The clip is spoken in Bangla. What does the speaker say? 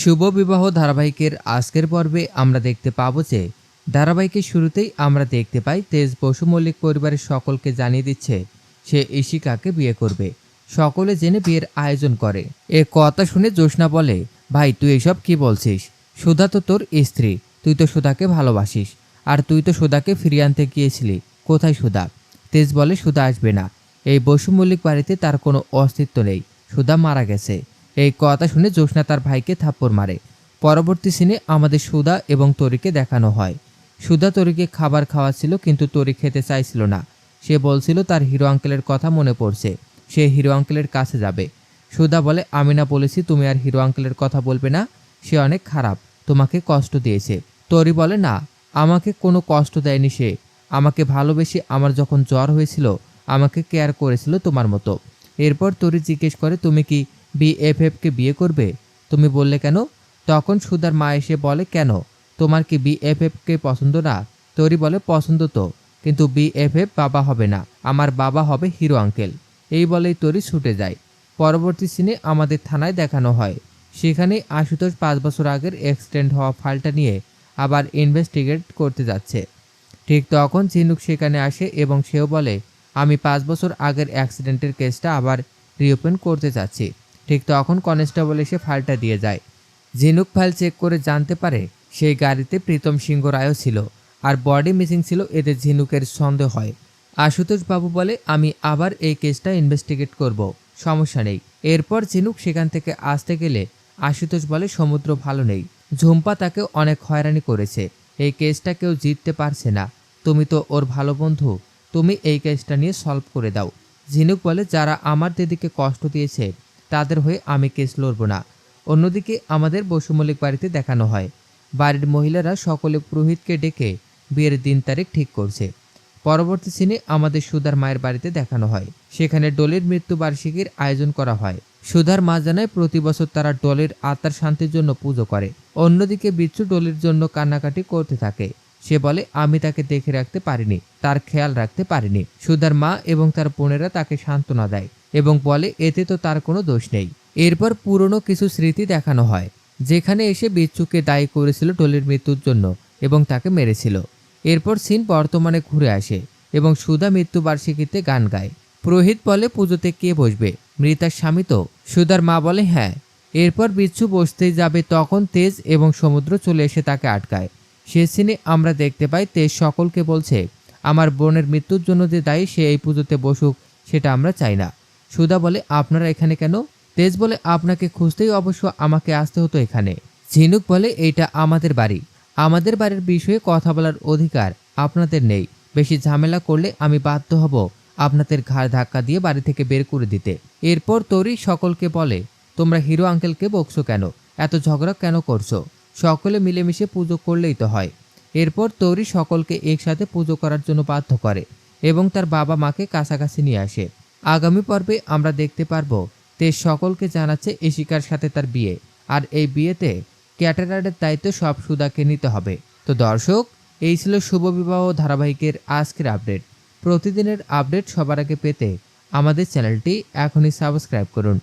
শুভ বিবাহ ধারাবাহিকের আজকের পর্বে আমরা দেখতে পাবো যে ধারাবাহিকের শুরুতেই আমরা দেখতে পাই তেজ বসু মল্লিক পরিবারের সকলকে জানিয়ে দিচ্ছে, সে ইশিকাকে বিয়ে করবে। সকলে জেনে বিয়ের আয়োজন করে। এ কথা শুনে জোসনা বলে, ভাই, তুই এসব কি বলছিস? সুধা তো তোর স্ত্রী, তুই তো সুধাকে ভালোবাসিস। আর তুই তো সুধাকে ফিরিয়ে আনতে গিয়েছিলি, কোথায় সুধা? তেজ বলে, সুধা আসবে না। এই বসু মল্লিক বাড়িতে তার কোনো অস্তিত্ব নেই। সুধা মারা গেছে। এই কথা শুনে জোসনা তার ভাইকে থাপ্পড় মারে। পরবর্তী সিনে আমাদের সুধা এবং তরিকে দেখানো হয়। সুধা তরিকে খাবার খাওয়াচ্ছিল কিন্তু তরি খেতে চাইছিল না। সে বলছিল, তার হিরো আঙ্কেলের কথা মনে পড়ছে। সে হিরো আঙ্কেলের কাছে যাবে। সুদা বলে, আমি না বলেছি তুমি আর হিরো আঙ্কেলের কথা বলবে না। সে অনেক খারাপ, তোমাকে কষ্ট দিয়েছে। তরি বলে, না, আমাকে কোনো কষ্ট দেয়নি সে। আমাকে ভালোবেসে আমার যখন জ্বর হয়েছিল, আমাকে কেয়ার করেছিল তোমার মতো। এরপর তরি জিজ্ঞেস করে, তুমি কি বিএফএফকে বিয়ে করবে? তুমি বললে কেন? তখন সুধার মা এসে বলে, কেন? তোমার কি বিএফএফকে পছন্দ না? তরি বলে, পছন্দ তো। কিন্তু বিএফএফ বাবা হবে না। আমার বাবা হবে হিরো আঙ্কেল। এই বলেই তরি ছুটে যায়। পরবর্তী সিনে আমাদের থানায় দেখানো হয়। সেখানে আশুতোষ পাঁচ বছর আগের এক্সটেন্ড হওয়া ফাইলটা নিয়ে আবার ইনভেস্টিগেট করতে যাচ্ছে। ঠিক তখন ঝিনুক সেখানে আসে এবং সেও বলে, আমি পাঁচ বছর আগের অ্যাক্সিডেন্টের কেসটা আবার রিওপেন করতে চাচ্ছি ঠিক তখন কনস্টেবল এসে ফাইলটা দিয়ে যায়। ঝিনুক ফাইল চেক করে জানতে পারে সেই গাড়িতে প্রীতম সিংহ রায়ও ছিল আর বডি মিসিং ছিল এতে ঝিনুকের সন্দেহ হয়। আশুতোষ বাবু বলে, আমি আবার এই কেসটা ইনভেস্টিগেট করব, সমস্যা নেই। এরপর ঝিনুক সেখান থেকে আসতে গেলে আশুতোষ বলে, সমুদ্র ভালো নেই। ঝুম্পা তাকে অনেক হয়রানি করেছে। এই কেসটা কেউ জিততে পারছে না। তুমি তো ওর ভালো বন্ধু। তুমি এই কেসটা নিয়ে সলভ করে দাও। ঝিনুক বলে, যারা আমার দিদিকে কষ্ট দিয়েছে তাদের হয়ে আমি কেস লড়ব না। অন্যদিকে আমাদের বসুমল্লিক বাড়িতে দেখানো হয়। বাড়ির মহিলারা সকলে পুরোহিতকে ডেকে বিয়ের দিন তারিখ ঠিক করছে। পরবর্তী সিনে আমাদের সুধার মায়ের বাড়িতে দেখানো হয়। সেখানে ডোলের মৃত্যুবার্ষিকীর আয়োজন করা হয়। সুধার মা জানায়, প্রতি বছর তারা ডলের আত্মার শান্তির জন্য পুজো করে। অন্যদিকে বিচ্ছু ডলের জন্য কান্নাকাটি করতে থাকে। সে বলে, আমি তাকে দেখে রাখতে পারিনি, তার খেয়াল রাখতে পারিনি। সুধার মা এবং তার বোনেরা তাকে সান্ত্বনা দেয়। এবং বলে, এতে তো তার কোনো দোষ নেই। এরপর পুরনো কিছু স্মৃতি দেখানো হয়, যেখানে এসে বিচ্ছুকে দায়ী করেছিল ডলের মৃত্যুর জন্য এবং তাকে মেরেছিল। এরপর সিন বর্তমানে ঘুরে আসে এবং সুধা মৃত্যুবার্ষিকীতে গান গায়। পুরোহিত বলে, পুজোতে কে বসবে? মৃতার স্বামী তো? সুধার মা বলে হ্যাঁ। এরপর বিচ্ছু বসতেই যাবে তখন তেজ এবং সমুদ্র চলে এসে তাকে আটকায়। সে সিনে আমরা দেখতে পাই, তেজ সকলকে বলছে, আমার বোনের মৃত্যুর জন্য যে দায়ী, সে এই পুজোতে বসুক, সেটা আমরা চাই না। সুধা বলে, আপনারা এখানে কেন? তেজ বলে, আপনাকে খুঁজতেই অবশ্য আমাকে আসতে হতো এখানে। ঝিনুক বলে, এইটা আমাদের বাড়ি। আমাদের বাড়ির বিষয়ে কথা বলার অধিকার আপনাদের নেই। বেশি ঝামেলা করলে আমি বাধ্য হব আপনাদের ঘাড় ধাক্কা দিয়ে বাড়ি থেকে বের করে দিতে। এরপর তরি সকলকে বলে, তোমরা হিরো আঙ্কেলকে বকছো কেন? এত ঝগড়া কেন করছ? সকলে মিলেমিশে পুজো করলেই তো হয়। এরপর তরি সকলকে একসাথে পুজো করার জন্য বাধ্য করে এবং তার বাবা মাকে কাছাকাছি নিয়ে আসে। আগামী পর্বে আমরা দেখতে পারব তে সকলকে জানাচ্ছে এশিকার সাথে তার বিয়ে। আর এই বিয়েতে ক্যাটারারের দায়িত্ব সব সুদাকে নিতে হবে। তো দর্শক, এই ছিল শুভ বিবাহ ধারাবাহিকের আজকের আপডেট। প্রতিদিনের আপডেট সবার আগে পেতে আমাদের চ্যানেলটি এখনই সাবস্ক্রাইব করুন।